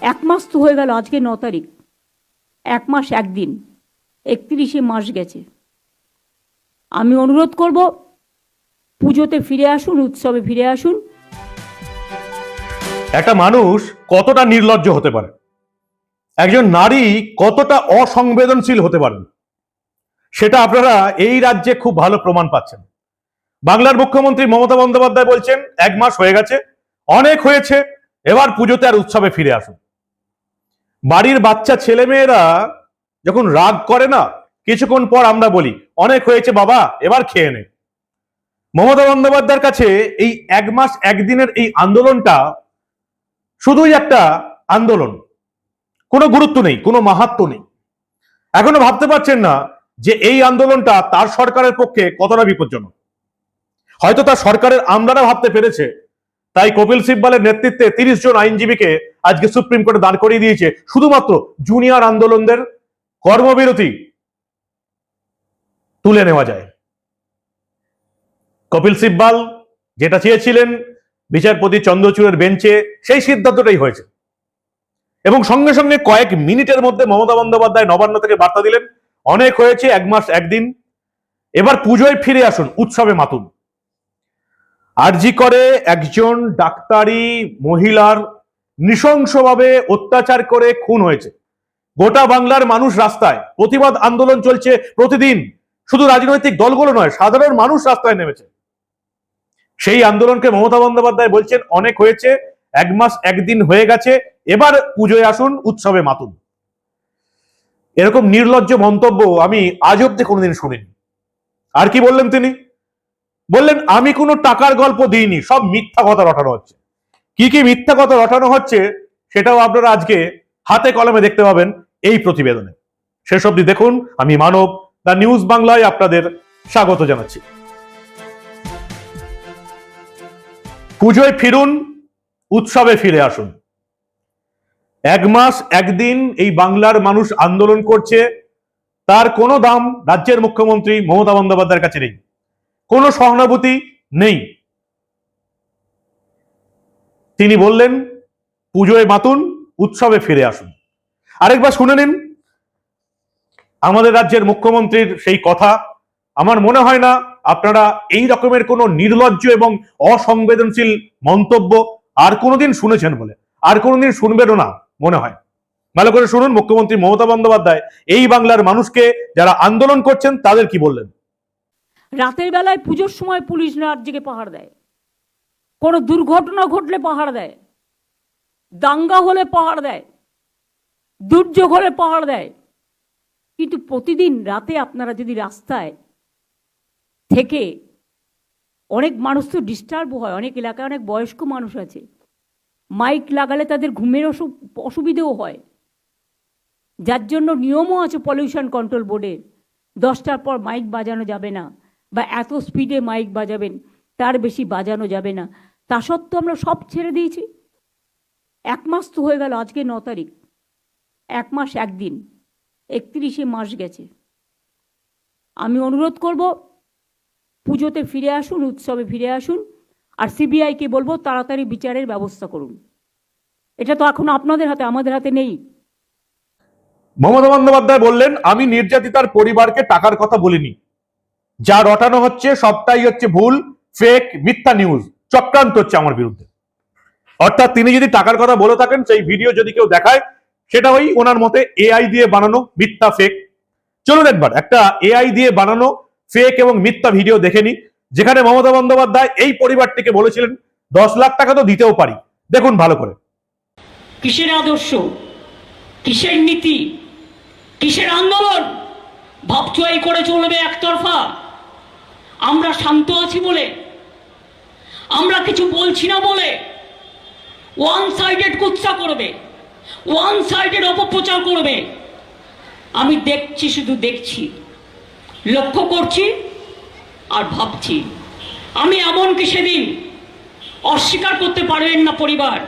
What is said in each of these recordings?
এক মাস তো হয়ে গেল, আজকে ন তারিখ। এক মাস, একদিন। একত্রিশে মাস গেছে। আমি অনুরোধ করব, পুজোতে ফিরে আসুন, উৎসবে ফিরে আসুন। একটা মানুষ কতটা নির্লজ্জ হতে পারে? একজন নারী কতটা অসংবেদনশীল হতে পারেন সেটা আপনারা এই রাজ্যে খুব ভালো প্রমাণ পাচ্ছেন। বাংলার মুখ্যমন্ত্রী মমতা বন্দ্যোপাধ্যায় বলছেন, এক মাস হয়ে গেছে, অনেক হয়েছে, এবার পুজোতে আর উৎসবে ফিরে আসুন। বাড়ির বাচ্চা ছেলেমেয়েরা যখন রাগ করে না, কিছুক্ষণ পর আমরা বলি, অনেক হয়েছে বাবা, এবার খেয়ে নে। মমতা বন্দ্যোপাধ্যায়ের কাছে এই এক মাস একদিনের এই আন্দোলনটা শুধুই একটা আন্দোলন। কোনো গুরুত্ব নেই, কোনো মাহাত্ম নেই। এখনও ভাবতে পারছেন না যে এই আন্দোলনটা তার সরকারের পক্ষে কতটা বিপজ্জনক। হয়তো তার সরকারের আমলারা ভাবতে পেরেছে, তাই কপিল সিব্বালের নেতৃত্বে তিরিশ জন আইনজীবীকে আজকে সুপ্রিম কোর্টে দাঁড় করিয়ে দিয়েছে। শুধুমাত্র জুনিয়র আন্দোলনদের কর্মবিরতি তুলে নেওয়া যায়। কপিল সিব্বাল যেটা চেয়েছিলেন বিচারপতি চন্দ্রচূড়ের বেঞ্চে, সেই সিদ্ধান্তটাই হয়েছে। এবং সঙ্গে সঙ্গে কয়েক মিনিটের মধ্যে মমতা বন্দ্যোপাধ্যায় নবান্ন থেকে বার্তা দিলেন, অনেক হয়েছে, এক মাস, একদিন। এবার পুজোয় ফিরে আসুন, উৎসবে মাতুন। আরজি করে একজন ডাক্তারি মহিলার নৃশংসভাবে অত্যাচার করে খুন হয়েছে। গোটা বাংলার মানুষ রাস্তায় প্রতিবাদ আন্দোলন চলছে প্রতিদিন। শুধু রাজনৈতিক দলগুলো নয়, সাধারণ মানুষ রাস্তায় নেমেছে। সেই আন্দোলনকে মমতা বন্দ্যোপাধ্যায় বলছেন, অনেক হয়েছে, এক মাস একদিন হয়ে গেছে, এবার পুজোয় আসুন, উৎসবে মাতুন। এরকম নির্লজ্জ মন্তব্য আমি আজ অব্দি কোনোদিন শুনিনি। আর কি বললেন তিনি? বললেন, আমি কোনো টাকার গল্প দিইনি, সব মিথ্যা কথা রটানো হচ্ছে। কি কি মিথ্যা কথা রটানো হচ্ছে সেটাও আপনারা আজকে হাতে কলমে দেখতে পাবেন এই প্রতিবেদনে। শেষ অবধি দেখুন, আমি মানব, দ্য নিউজ বাংলায় আপনাদের স্বাগত জানাচ্ছি। পুজোয় ফিরুন, উৎসবে ফিরে আসুন। এক মাস, একদিন এই বাংলার মানুষ আন্দোলন করছে, তার কোনো দাম রাজ্যের মুখ্যমন্ত্রী মমতা বন্দ্যোপাধ্যায়ের কাছে নেই। কোনো সহানুভূতি নেই। তিনি বললেন, পুজোয় মাতুন উৎসবে ফিরে আসুন। আরেকবার শুনে নিন, আমাদের রাজ্যের মুখ্যমন্ত্রীর সেই কথা, আমার মনে হয় না আপনারা এই রকমের কোনো নির্লজ্জ এবং অসংবেদনশীল মন্তব্য আর কোনোদিন শুনেছেন বলে। আর কোনোদিন শুনবেনও না, মনে হয়। ভালো করে শুনুন, মুখ্যমন্ত্রী মমতা বন্দ্যোপাধ্যায়, এই বাংলার মানুষকে যারা আন্দোলন করছেন তাদের কি বললেন? রাতের বেলায় পুজোর সময় পুলিশ রাজ্যকে পাহাড় দেয়। কোনো দুর্ঘটনা ঘটলে পাহাড় দেয়। দাঙ্গা হলে পাহাড় দেয়। দুর্যোগ হলে পাহাড় দেয়। কিন্তু প্রতিদিন রাতে আপনারা যদি রাস্তায় থেকে অনেক মানুষ তো ডিস্টার্ব হয়, অনেক এলাকায় অনেক বয়স্ক মানুষ আছে মাইক লাগালে তাদের ঘুমের অসু- অসুবিধেও হয়। যার জন্য নিয়মও আছে পলিউশন কন্ট্রোল বোর্ডের দশটার পর মাইক বাজানো যাবে না, বা এত স্পিডে মাইক বাজাবেন, তার বেশি বাজানো যাবে না। তা সত্ত্বেও আমরা সব ছেড়ে দিয়েছি। এক মাস তো হয়ে গেল, আজকে ন তারিখ। এক মাস একদিন, একত্রিশে মাস গেছে। আমি অনুরোধ করব, পুজোতে ফিরে আসুন, উৎসবে ফিরে আসুন, আর সিবিআইকে বলব, তাড়াতাড়ি বিচারের ব্যবস্থা করুন। এটা তো এখন আপনাদের হাতে, আমাদের হাতে নেই। মমতা বন্দ্যোপাধ্যায় বললেন, আমি নির্যাতিতার পরিবারকে টাকার কথা বলিনি। যা রটানো হচ্ছে, সবটাই হচ্ছে ভুল ফেক মিথ্যা নিউজ চক্রান্ত হচ্ছে আমার বিরুদ্ধে। অর্থাৎ তিনি যদি টাকার কথা বলে থাকেন, সেই ভিডিও যদি কেউ দেখায়, সেটা ওই ওনার মতে এআই দিয়ে বানানো মিথ্যা ফেক চলুন একবার, একটা এআই দিয়ে বানানো ফেক এবং মিথ্যা ভিডিও দেখে নি যেখানে মমতা বন্দ্যোপাধ্যায় এই পরিবারটিকে বলেছিলেন, দশ লাখ টাকা তো দিতেও পারি। দেখুন ভালো করে। কিসের আদর্শ? কিসের নীতি? কিসের আন্দোলন? ভাবছ এই করে চলবে একতরফা। আমরা শান্ত আছি বলে আমরা কিছু বলছি না বলে ওয়ান সাইডেড কুৎসা করবে ওয়ান সাইডেড অপপ্রচার করবে। আমি দেখছি, শুধু দেখছি, লক্ষ্য করছি আর ভাবছি। আমি এমনকি সেদিন অস্বীকার করতে পারবেন না পরিবার।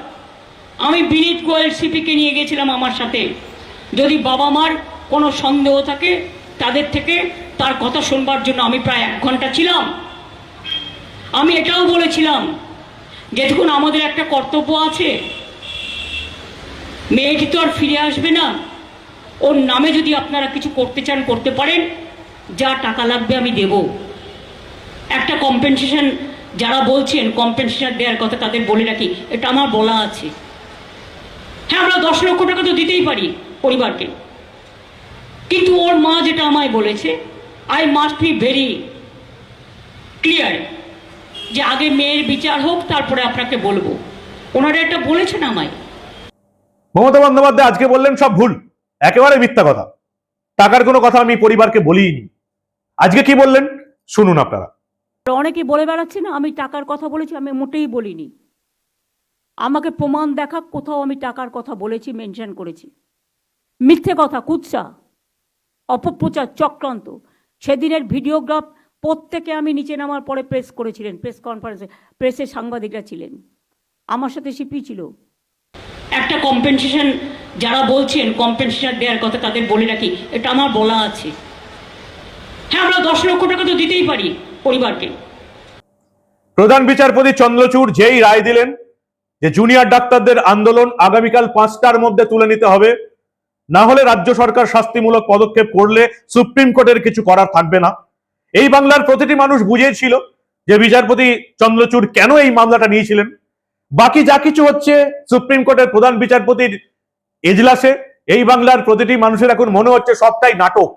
আমি বিনীত গোয়েল সিপিকে নিয়ে গেছিলাম আমার সাথে। যদি বাবা মার কোনো সন্দেহ থাকে, তাদের থেকে তার কথা শুনবার জন্য আমি প্রায় এক ঘণ্টা ছিলাম। আমি এটাও বলেছিলাম যে দেখুন, আমাদের একটা কর্তব্য আছে। মেয়েটি তো আর ফিরে আসবে না। ওর নামে যদি আপনারা কিছু করতে চান, করতে পারেন। যা টাকা লাগবে আমি দেব। একটা কম্পেনসেশন যারা বলছেন কম্পেনসেশন দেওয়ার কথা তাদের বলে রাখি, এটা আমার বলা আছে। হ্যাঁ আমরা দশ লক্ষ টাকা তো দিতেই পারি পরিবারকে। কিন্তু ওর মা যেটা আমায় বলেছে I must be very clear যে আগে মেয়ের বিচার হোক তারপরে আপনাকে বলব। ওনারা এটা বলেছেন আমায়। মমতা বন্দ্যোপাধ্যায় আজকে বললেন সব ভুল। একেবারে মিথ্যা কথা। টাকার কোনো কথা আমি পরিবারকে বলিনি। আজকে কি বললেন? শুনুন আপনারা। অনেকে বলে বেড়াচ্ছে না আমি টাকার কথা বলেছি আমি মোটেই বলিনি। আমাকে প্রমাণ দেখা কোথাও আমি টাকার কথা বলেছি মেনশন করেছি। মিথ্যে কথা কুৎসা অপপ্রচার চক্রান্ত। সেদিনের ভিডিওগ্রাফ প্রত্যেকে আমি নিচে নামার পরে প্রেস করেছিলেন প্রেস কনফারেন্সে প্রেসের সাংবাদিকরা ছিলেন। আমার সাথে সিপি ছিল। একটা কম্পেনসেশন যারা বলছেন কম্পেনসেশন দেওয়ার কথা তাদের বলে রাখি এটা আমার বলা আছে। হ্যাঁ আমরা দশ লক্ষ টাকা তো দিতেই পারি পরিবারকে। প্রধান বিচারপতি চন্দ্রচূড় যেই রায় দিলেন যে জুনিয়র ডাক্তারদের আন্দোলন আগামীকাল পাঁচটার মধ্যে তুলে নিতে হবে না হলে রাজ্য সরকার শাস্তিমূলক পদক্ষেপ করলে সুপ্রিম কোর্টের কিছু করার থাকবে না। এই বাংলার প্রতিটি মানুষ বুঝেছিল যে বিচারপতি চন্দ্রচূড় কেন এই মামলাটা নিয়েছিলেন। বাকি যা কিছু হচ্ছে সুপ্রিম কোর্টের প্রধান বিচারপতির এজলাসে, এই বাংলার প্রতিটি মানুষের এখন মনে হচ্ছে সবটাই নাটক।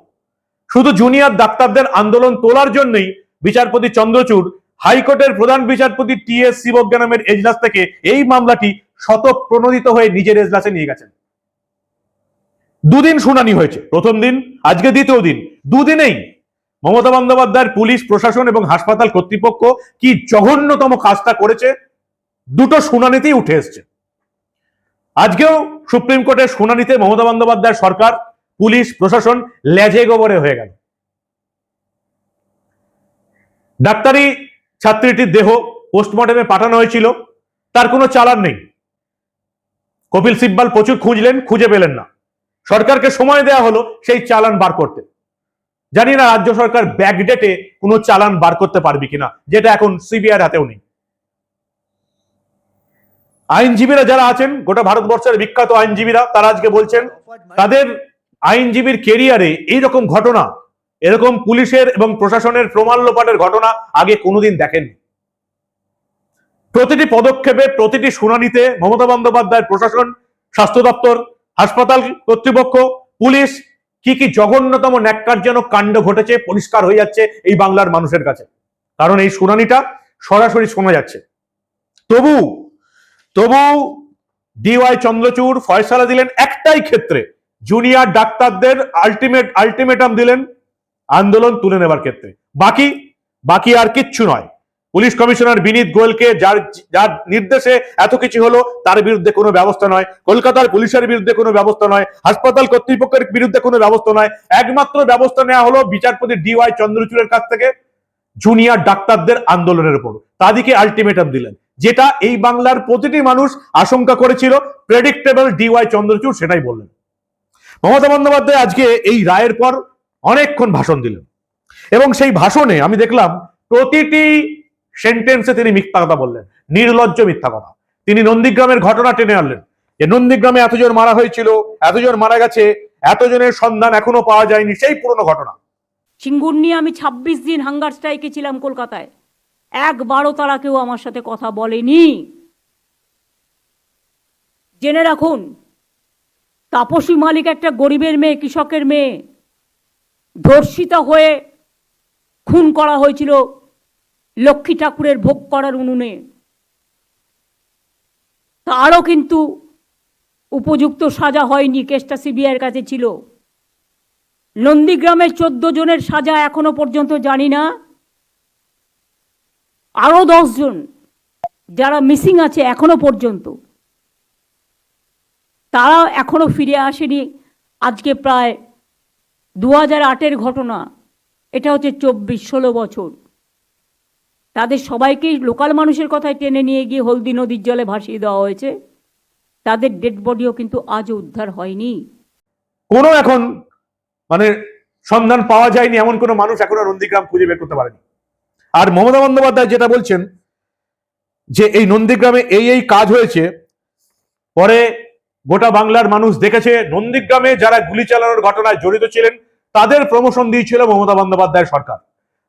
শুধু জুনিয়র ডাক্তারদের আন্দোলন তোলার জন্যই বিচারপতি চন্দ্রচূড় হাইকোর্টের প্রধান বিচারপতি টি এস শিবজ্ঞানমের এজলাস থেকে এই মামলাটি শত প্রণোদিত হয়ে নিজের এজলাসে নিয়ে গেছেন। দুদিন শুনানি হয়েছে। প্রথম দিন, আজকে দ্বিতীয় দিন। দুদিনেই মমতা বন্দ্যোপাধ্যায়ের পুলিশ, প্রশাসন এবং হাসপাতাল কর্তৃপক্ষ কি জঘন্যতম কাজটা করেছে? দুটো শুনানিতেই উঠে এসছে। আজকেও সুপ্রিম কোর্টের শুনানিতে মমতা বন্দ্যোপাধ্যায়ের সরকার, পুলিশ, প্রশাসন লেজে গোবরে হয়ে গেল। ডাক্তারি ছাত্রীটির দেহ পোস্টমর্টমে পাঠানো হয়েছিল। তার কোনো চালান নেই। কপিল সিব্বাল প্রচুর খুঁজলেন, খুঁজে পেলেন না। সরকারকে সময় দেওয়া হলো সেই চালান বার করতে। জানি না রাজ্য সরকার ব্যাকডেটে কোনো চালান বার করতে পারবে কিনা, যেটা এখন সিবিআই হাতেও নেই। আইনজীবীরা যারা আছেন, গোটা ভারতবর্ষের বিখ্যাত আইনজীবীরা, তারা আজকে বলছেন, তাদের আইনজীবীর কেরিয়ারে এইরকম ঘটনা, এরকম পুলিশের এবং প্রশাসনের প্রমাণ লোপাটের ঘটনা আগে কোনোদিন দেখেননি। প্রতিটি পদক্ষেপে, প্রতিটি শুনানিতে মমতা বন্দ্যোপাধ্যায়ের প্রশাসন, স্বাস্থ্য দপ্তর, হাসপাতাল কর্তৃপক্ষ, পুলিশ কি কি জঘন্যতম ন্যাক্কারজনক কাণ্ড ঘটেছে, পরিষ্কার হয়ে যাচ্ছে এই বাংলার মানুষের কাছে। কারণ এই শুনানিটা সরাসরি শোনা যাচ্ছে। তবু তবু ডিওয়াই চন্দ্রচূড় ফয়সালা দিলেন একটাই ক্ষেত্রে। জুনিয়র ডাক্তারদের আলটিমেট আলটিমেটাম দিলেন, আন্দোলন তুলে নেবার ক্ষেত্রে। বাকি বাকি আর কিচ্ছু নয়। পুলিশ কমিশনার বিনীত গোয়েলকে যার যার নির্দেশে এত কিছু হলো, তার বিরুদ্ধে কোনো ব্যবস্থা নয়। কলকাতার পুলিশের বিরুদ্ধে কোনো ব্যবস্থা নয়। হাসপাতাল কর্তৃপক্ষের বিরুদ্ধে কোনো ব্যবস্থা নয়। একমাত্র ব্যবস্থা নেওয়া হলো বিচারপতি ডিওয়াই চন্দ্রচূড়ের কাছ থেকে জুনিয়র ডাক্তারদের আন্দোলনের উপর। তাদেরকে আলটিমেটাম দিলেন। যেটা এই বাংলার প্রতিটি মানুষ আশঙ্কা করেছিল প্রেডিক্টেবল ডিওয়াই চন্দ্রচূড় সেটাই বললেন। মমতা বন্দ্যোপাধ্যায় আজকে এই রায়ের পর অনেকক্ষণ ভাষণ দিলেন। এবং সেই ভাষণে আমি দেখলাম, প্রতিটি সেন্টেন্সে তিনি মিথ্যা কথা বললেন, নির্লজ্জ মিথ্যা কথা। তিনি নন্দীগ্রামের ঘটনা টেনে আনলেন যে নন্দীগ্রামে এতজন মারা হয়েছিল, এতজন মারা গেছে, এতজনের সন্ধান এখনও পাওয়া যায়নি, সেই পুরনো ঘটনা। সিঙ্গুর নিয়ে আমি ছাব্বিশ দিন হাঙ্গার স্ট্রাইকে ছিলাম কলকাতায়। একবারও তারা কেউ আমার সাথে কথা বলেনি। জেনে রাখুন, তাপসী মালিক একটা গরিবের মেয়ে, কৃষকের মেয়ে। ধর্ষিতা হয়ে খুন করা হয়েছিল লক্ষ্মী ঠাকুরের ভোগ করার উনুনে। তারও কিন্তু উপযুক্ত সাজা হয়নি, কেসটা সিবিআইয়ের কাছে ছিল। নন্দীগ্রামের চোদ্দ জনের সাজা এখনও পর্যন্ত জানি না। আরও জন যারা মিসিং আছে এখনও পর্যন্ত। তারা এখনও ফিরে আসেনি। আজকে প্রায় দু হাজার আটের ঘটনা। এটা হচ্ছে চব্বিশ, ষোলো বছর। তাদের সবাইকেই লোকাল মানুষের কথায় টেনে নিয়ে গিয়ে হলদি নদীর জলে ভাসিয়ে দেওয়া হয়েছে। তাদের ডেড বডিও কিন্তু আজও উদ্ধার হয়নি। কোনো এখন মানে সন্ধান পাওয়া যায়নি, এমন কোনো মানুষ এখনও নন্দীগ্রাম খুঁজে বের করতে পারেনি। আর মমতা বন্দ্যোপাধ্যায় যেটা বলছেন যে এই নন্দীগ্রামে এই এই কাজ হয়েছে, পরে গোটা বাংলার মানুষ দেখেছে, নন্দীগ্রামে যারা গুলি চালানোর ঘটনায় জড়িত ছিলেন, তাদের প্রমোশন দিয়েছিল মমতা বন্দ্যোপাধ্যায় সরকার।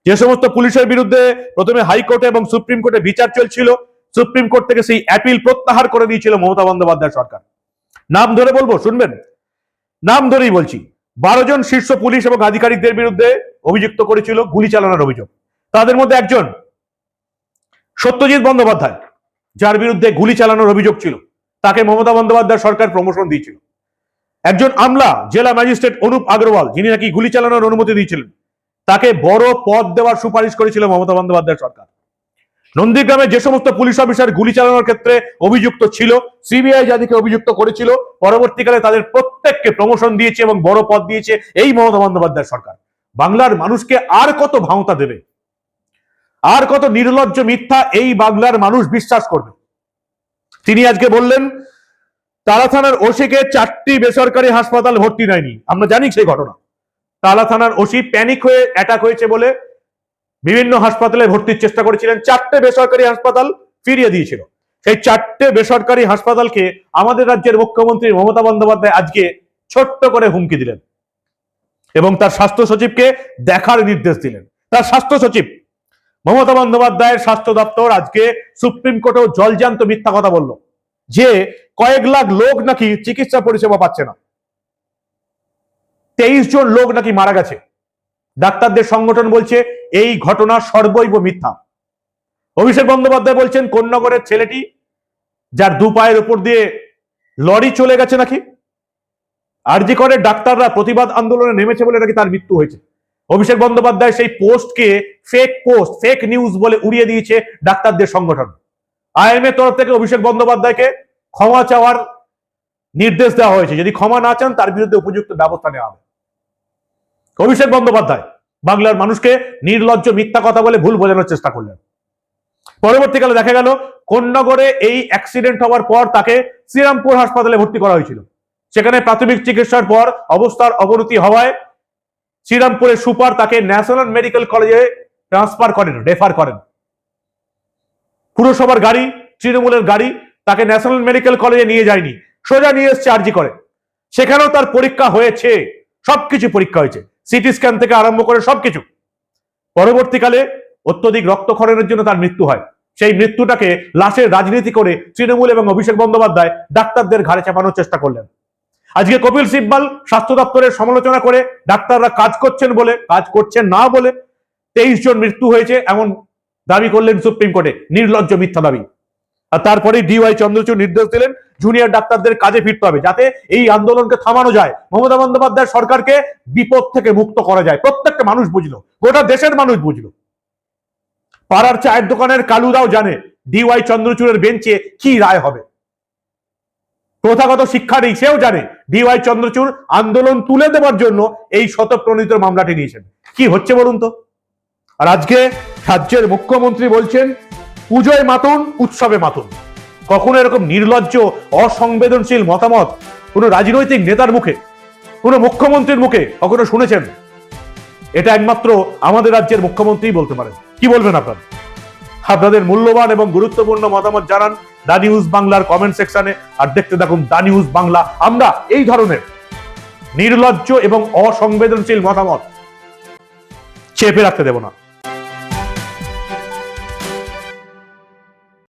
যে সমস্ত পুলিশের বিরুদ্ধে প্রথমে হাইকোর্টে এবং সুপ্রিম কোর্টে বিচার চলছিল, সুপ্রিম কোর্ট থেকে সেই অ্যাপিল প্রত্যাহার করে দিয়েছিল মমতা বন্দ্যোপাধ্যায় সরকার। নাম ধরে বলব, শুনবেন? নাম ধরেই বলছি, বারো জন শীর্ষ পুলিশ এবং আধিকারিকদের বিরুদ্ধে অভিযুক্ত করেছিল গুলি চালানোর অভিযোগ। তাদের মধ্যে একজন সত্যজিৎ বন্দ্যোপাধ্যায়, যার বিরুদ্ধে গুলি চালানোর অভিযোগ ছিল। তাকে মমতা বন্দ্যোপাধ্যায় সরকার প্রমোশন দিয়েছিল। একজন আমলা জেলা ম্যাজিস্ট্রেট অনুপ আগরওয়াল, যিনি নাকি গুলি চালানোর অনুমতি দিয়েছিলেন। তাকে বড় পদ দেওয়ার সুপারিশ করেছিল মমতা বন্দ্যোপাধ্যায় সরকার। নন্দীগ্রামে যে সমস্ত পুলিশ অফিসার গুলি চালানোর ক্ষেত্রে অভিযুক্ত ছিল, সিবিআই যাদেরকে অভিযুক্ত করেছিল, পরবর্তীকালে তাদের প্রত্যেককে প্রমোশন দিয়েছে এবং বড় পদ দিয়েছে এই মমতা বন্দ্যোপাধ্যায় সরকার। বাংলার মানুষকে আর কত ভাওতা দেবে? আর কত নির্লজ্জ মিথ্যা এই বাংলার মানুষ বিশ্বাস করবে? তিনি আজকে বললেন তালা থানার ওসিকে চারটি বেসরকারি হাসপাতাল ভর্তি নেয়নি আমরা জানি সেই ঘটনা। তালা থানার ওসি প্যানিক হয়ে অ্যাটাক হয়েছে বলে বিভিন্ন হাসপাতালে ভর্তির চেষ্টা করেছিলেন। চারটে বেসরকারি হাসপাতাল ফিরিয়ে দিয়েছিল। সেই চারটে বেসরকারি হাসপাতালকে আমাদের রাজ্যের মুখ্যমন্ত্রী মমতা বন্দ্যোপাধ্যায় আজকে ছোট্ট করে হুমকি দিলেন এবং তার স্বাস্থ্য সচিবকে দেখার নির্দেশ দিলেন। তার স্বাস্থ্য সচিব মমতা বন্দ্যোপাধ্যায়ের স্বাস্থ্য দপ্তর আজকে সুপ্রিম কোর্টেও জলজান্ত মিথ্যা কথা বলল যে কয়েক লাখ লোক নাকি চিকিৎসা পরিষেবা পাচ্ছে না। তেইশ জন লোক নাকি মারা গেছে। ডাক্তারদের সংগঠন বলছে, এই ঘটনা সর্বৈব মিথ্যা। অভিষেক বন্দ্যোপাধ্যায় বলছেন, কোন্নগরের ছেলেটি যার দু পায়ের উপর দিয়ে লরি চলে গেছে নাকি? আরজি করে ডাক্তাররা প্রতিবাদ আন্দোলনে নেমেছে বলে নাকি তার মৃত্যু হয়েছে। অভিষেক বন্দ্যোপাধ্যায় সেই পোস্টকে ফেক পোস্ট ফেক নিউজ বলে উড়িয়ে দিয়েছে ডাক্তারদের সংগঠন। আইএমএ তরফ থেকে অভিষেক বন্দ্যোপাধ্যায়কে ক্ষমা চাওয়ার নির্দেশ দেওয়া হয়েছে। যদি ক্ষমা না চান, তার বিরুদ্ধে উপযুক্ত ব্যবস্থা নেওয়া হবে। অভিষেক বন্দ্যোপাধ্যায়, বাংলার মানুষকে নির্লজ্জ মিথ্যা কথা বলে ভুল বোঝানোর চেষ্টা করলেন। পরবর্তীকালে দেখা গেল, কোন্নগরে এই অ্যাক্সিডেন্ট হওয়ার পর তাকে শ্রীরামপুর হাসপাতালে ভর্তি করা হয়েছিল। সেখানে প্রাথমিক চিকিৎসার পর অবস্থার অবনতি হওয়ায় শ্রীরামপুরের সুপার তাকে ন্যাশনাল মেডিকেল কলেজে ট্রান্সফার করেন, রেফার করেন। পুরসভার গাড়ি, তৃণমূলের গাড়ি তাকে ন্যাশনাল মেডিকেল কলেজে নিয়ে যায়নি, সোজা নিয়ে এসছে আরজি করে। সেখানেও তার পরীক্ষা হয়েছে, সবকিছু পরীক্ষা হয়েছে। সিটি স্ক্যান থেকে আরম্ভ করে সবকিছু। পরবর্তীকালে অত্যধিক রক্তক্ষরণের জন্য তার মৃত্যু হয়। সেই মৃত্যুটাকে লাশের রাজনীতি করে তৃণমূল এবং অভিষেক বন্দ্যোপাধ্যায় ডাক্তারদের ঘাড়ে চাপানোর চেষ্টা করলেন। আজকে কপিল সিব্বাল স্বাস্থ্য দপ্তরের সমালোচনা করে ডাক্তাররা কাজ করছেন বলে, কাজ করছেন না বলে তেইশ জন মৃত্যু হয়েছে এমন দাবি করলেন সুপ্রিম কোর্টে, নির্লজ্জ মিথ্যা দাবি। আর তারপরে ডিওয়াই চন্দ্রচূড় নির্দেশ দিলেন জুনিয়র ডাক্তারদের কাজে ফিরতে হবে, যাতে এই আন্দোলনকে থামানো যায়। মমতা বন্দ্যোপাধ্যায় সরকারকে বিপদ থেকে মুক্ত করা যায়। প্রত্যেকটা মানুষ বুঝলো, গোটা দেশের মানুষ বুঝলো। পাড়ার চায়ের দোকানের কালুদাও জানে ডিওয়াই চন্দ্রচূড়ের বেঞ্চে কি রায় হবে। প্রথাগত শিক্ষা নেই সেও জানে ডিওয়াই চন্দ্রচূড় আন্দোলন তুলে দেওয়ার জন্য এই শতপ্রণীত মামলাটি নিয়েছেন। কি হচ্ছে বলুন তো? আর আজকে রাজ্যের মুখ্যমন্ত্রী বলছেন, পুজোয় মাতুন, উৎসবে মাতুন। কখনো এরকম নির্লজ্জ, অসংবেদনশীল মতামত কোনো রাজনৈতিক নেতার মুখে, কোনো মুখ্যমন্ত্রীর মুখে কখনো শুনেছেন? এটা একমাত্র আমাদের রাজ্যের মুখ্যমন্ত্রী বলতে পারেন। কি বলবেন আপনারা? আপনাদের মূল্যবান এবং গুরুত্বপূর্ণ মতামত জানান দা নিউজ বাংলার কমেন্ট সেকশনে আর দেখতে থাকুন দা নিউজ বাংলা। আমরা এই ধরনের নির্লজ্জ এবং অসংবেদনশীল মতামত চেপে রাখতে দেব না।